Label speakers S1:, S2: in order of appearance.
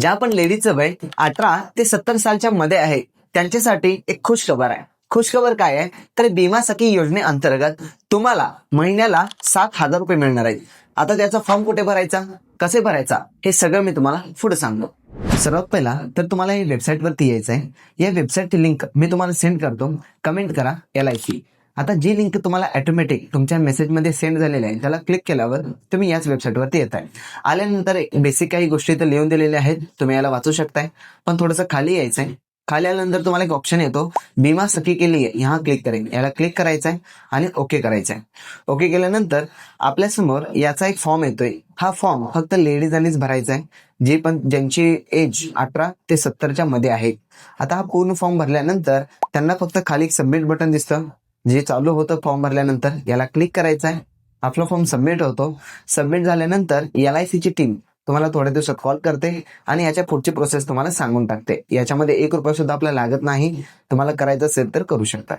S1: ज्या पण लेडीजचं वय अठरा ते सत्तर सालच्या मध्ये आहे त्यांच्यासाठी एक खुश खबर आहे. खुश खबर काय आहे? तर बीमा सखी योजनेअंतर्गत तुम्हाला महिन्याला सात हजार रुपये मिळणार आहेत. आता त्याचा फॉर्म कुठे भरायचा? कसे भरायचा? हे सगळं मी तुम्हाला पुढे सांगतो. सर्वात पहिला तर तुम्हाला या वेबसाईटवरती यायचं आहे या वेबसाईटची लिंक मी तुम्हाला सेंड करतो. कमेंट करा एल आय सी आता जी लिंक तुम्हाला ऑटोमॅटिक तुमच्या मेसेजमध्ये सेंड झालेली आहे त्याला क्लिक केल्यावर तुम्ही याच वेबसाईटवरती येत आहे आल्यानंतर बेसिक काही गोष्टी इथं लिहून दिलेल्या आहेत तुम्ही याला वाचू शकताय. पण थोडंसं खाली यायचं आहे खाली आल्यानंतर तुम्हाला एक ऑप्शन येतो बीमा सखी केली आहे ह्या क्लिक करेन. याला क्लिक करायचं आहे आणि ओके करायचं आहे ओके केल्यानंतर आपल्यासमोर याचा एक फॉर्म येतोय. हा फॉर्म फक्त लेडीजांनीच भरायचा आहे जे पण ज्यांची एज अठरा ते सत्तरच्या मध्ये आहे. आता हा पूर्ण फॉर्म भरल्यानंतर त्यांना फक्त खाली एक सबमिट बटन दिसतं. जे चालू होतं फॉर्म भरल्यानंतर याला क्लिक करायचं आहे आपला फॉर्म सबमिट होतो. सबमिट झाल्यानंतर एल आय सीची टीम तुम्हाला थोड्या दिवसात कॉल करते आणि याच्या पुढची प्रोसेस तुम्हाला सांगून टाकते. याच्यामध्ये एक रुपया सुद्धा आपल्याला लागत नाही. तुम्हाला करायचं असेल तर करू शकता.